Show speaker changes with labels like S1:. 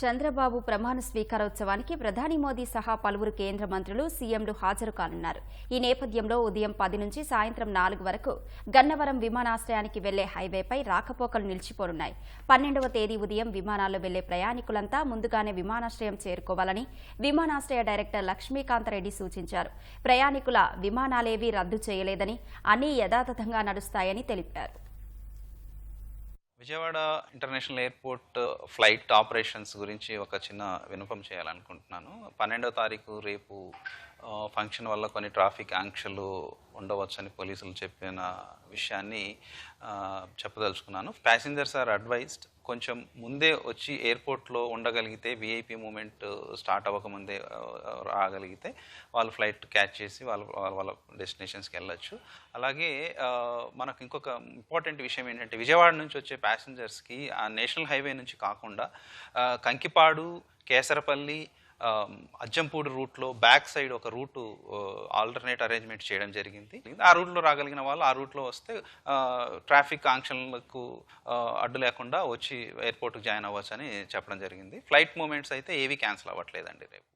S1: చంద్రబాబు ప్రమాణ స్వీకారోత్సవానికి ప్రధాని మోదీ సహా పలువురు కేంద్ర మంత్రులు సీఎంలు హాజరు కానున్నారు. ఈ నేపథ్యంలో ఉదయం పది నుంచి సాయంత్రం నాలుగు వరకు గన్నవరం విమానాశ్రయానికి వెళ్ళే హైవేపై రాకపోకలు నిలిచిపోనున్నాయి. పన్నెండవ తేదీ ఉదయం విమానాల్లో వెళ్ళే ప్రయాణికులంతా ముందుగానే విమానాశ్రయం చేరుకోవాలని విమానాశ్రయ డైరెక్టర్ లక్ష్మీకాంతరెడ్డి సూచించారు. ప్రయాణికుల విమానాలేవీ రద్దు చేయలేదని అన్నీ యథాతథంగా నడుస్తాయని తెలిపారు.
S2: Vijayawada international airport flight operations గురించి ఒక చిన్న వినపం చేయాలనుకుంటున్నాను. పన్నెండో తారీఖు రేపు ఫంక్షన్ వల్ల కొన్ని ట్రాఫిక్ ఆంక్షలు ఉండవచ్చని పోలీసులు చెప్పిన విషయాన్ని చెప్పదలుచుకున్నాను. ప్యాసింజర్స్ ఆర్ అడ్వైజ్డ్ కొంచెం ముందే వచ్చి ఎయిర్పోర్ట్లో ఉండగలిగితే విఐపి మూమెంట్ స్టార్ట్ అవ్వకముందే రాగలిగితే వాళ్ళు ఫ్లైట్ క్యాచ్ చేసి వాళ్ళ వాళ్ళ- డెస్టినేషన్స్కి వెళ్ళొచ్చు. అలాగే మనకు ఇంకొక ఇంపార్టెంట్ విషయం ఏంటంటే విజయవాడ నుంచి వచ్చే ప్యాసింజర్స్కి ఆ నేషనల్ హైవే నుంచి కాకుండా కంకిపాడు కేసరపల్లి అజ్జంపూడి రూట్లో బ్యాక్ సైడ్ ఒక రూటు ఆల్టర్నేట్ అరేంజ్మెంట్ చేయడం జరిగింది. ఆ రూట్లో రాగలిగిన వాళ్ళు ఆ రూట్లో వస్తే ట్రాఫిక్ ఆంక్షలకు అడ్డు లేకుండా వచ్చి ఎయిర్పోర్ట్కి జాయిన్ అవ్వచ్చు అని చెప్పడం జరిగింది. ఫ్లైట్ మూమెంట్స్ అయితే ఏవి క్యాన్సిల్ అవ్వట్లేదండి రేపు.